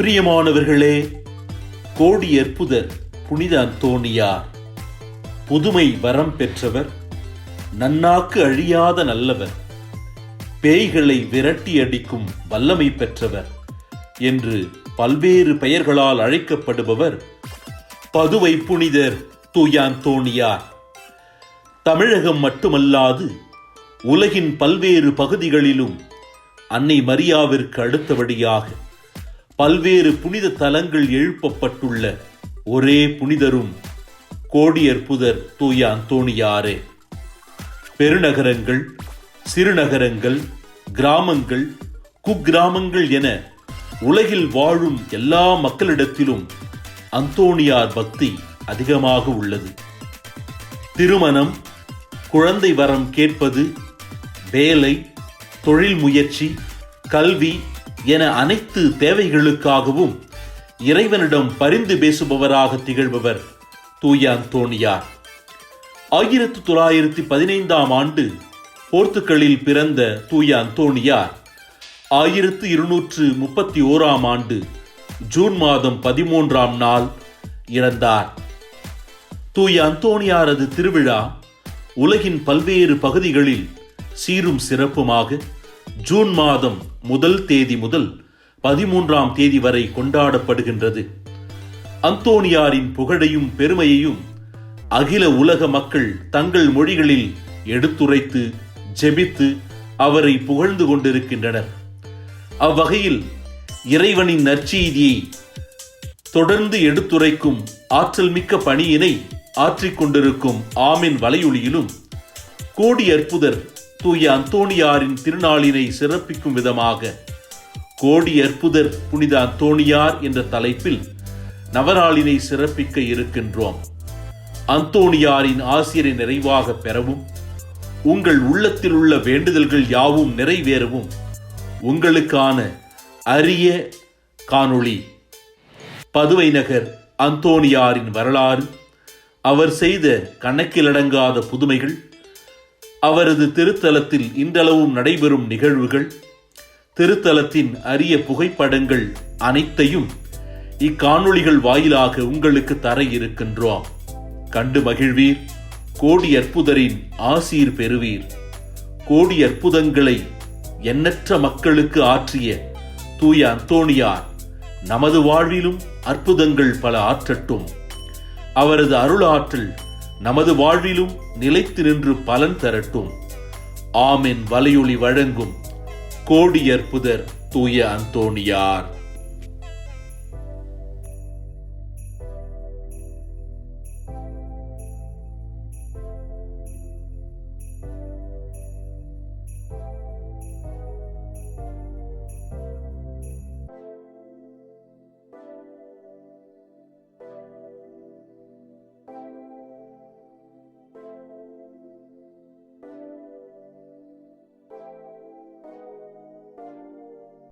பிரியமானவர்களே கோடி அற்புதர் புனித அந்தோணியார் புதுமை வரம் பெற்றவர் நன்னாக்கு அழியாத நல்லவர் பேய்களை விரட்டி அடிக்கும் வல்லமை பெற்றவர் என்று பல்வேறு பெயர்களால் அழைக்கப்படுபவர் பதுவை புனிதர் தூயாந்தோணியார் தமிழகம் மட்டுமல்லாது உலகின் பல்வேறு பகுதிகளிலும் அன்னை மரியாவிற்கு அடுத்தபடியாக பல்வேறு புனித தலங்கள் எழுப்பப்பட்டுள்ள ஒரே புனிதரும் கோடியற்புதர் தூய அந்தோணியாரே. பெருநகரங்கள் சிறுநகரங்கள் கிராமங்கள் குக்கிராமங்கள் என உலகில் வாழும் எல்லா மக்களிடத்திலும் அந்தோணியார் பக்தி அதிகமாக உள்ளது. திருமணம் குழந்தை வரம் கேட்பது வேலை தொழில் முயற்சி கல்வி என அனைத்து தேவைகளுக்காகவும் இறைவனிடம் பரிந்து பேசுபவராக திகழ்பவர் தூய அந்தோணியார் ஆயிரத்து தொள்ளாயிரத்தி பதினைந்தாம் ஆண்டு போர்த்துக்கலில் பிறந்த தூய அந்தோணியார் ஆயிரத்து இருநூற்று முப்பத்தி ஓராம் ஆண்டு ஜூன் மாதம் பதிமூன்றாம் நாள் இறந்தார். தூய அந்தோணியாரது திருவிழா உலகின் பல்வேறு பகுதிகளில் சீரும் சிறப்புமாக ஜூன் மாதம் முதல் தேதி முதல் பதிமூன்றாம் தேதி வரை கொண்டாடப்படுகின்றது. அந்தோனியாரின் புகழையும் பெருமையையும் அகில உலக மக்கள் தங்கள் மொழிகளில் எடுத்துரைத்து ஜெபித்து அவரை புகழ்ந்து கொண்டிருக்கின்றனர். அவ்வகையில் இறைவனின் நற்செய்தியை தொடர்ந்து எடுத்துரைக்கும் ஆற்றல் மிக்க பணியினை ஆற்றிக்கொண்டிருக்கும் ஆமின் வலையொலியிலும் கோடி அற்புதர் தூய அந்தோணியாரின் திருநாளினை சிறப்பிக்கும் விதமாக கோடி அற்புதர் புனித அந்தோணியார் என்ற தலைப்பில் நவநாளினை சிறப்பிக்க இருக்கின்றோம். அந்தோணியாரின் ஆசிரியரை நிறைவாக பெறவும் உங்கள் உள்ளத்தில் உள்ள வேண்டுதல்கள் யாவும் நிறைவேறவும் உங்களுக்கான அரிய காணொளி. பதுவை நகர் அந்தோணியாரின் வரலாறு அவர் செய்த கணக்கிலடங்காத புதுமைகள் அவரது திருத்தலத்தில் இன்றளவும் நடைபெறும் நிகழ்வுகள் திருத்தலத்தின் அரிய புகைப்படங்கள் அனைத்தையும் இக்காணொளிகள் வாயிலாக உங்களுக்கு தர இருக்கின்றோம். கண்டு மகிழ்வீர் கோடி அற்புதரின் ஆசீர் பெறுவீர். கோடி அற்புதங்களை எண்ணற்ற மக்களுக்கு ஆற்றிய தூய அந்தோணியார் நமது வாழ்விலும் அற்புதங்கள் பல ஆற்றட்டும். அவரது அருளாற்றல் நமது வாழ்விலும் நிலைத்து நின்று பலன் தரட்டும். ஆமென். வலையொளி வழங்கும். கோடியற்புதர் தூய அந்தோணியார்.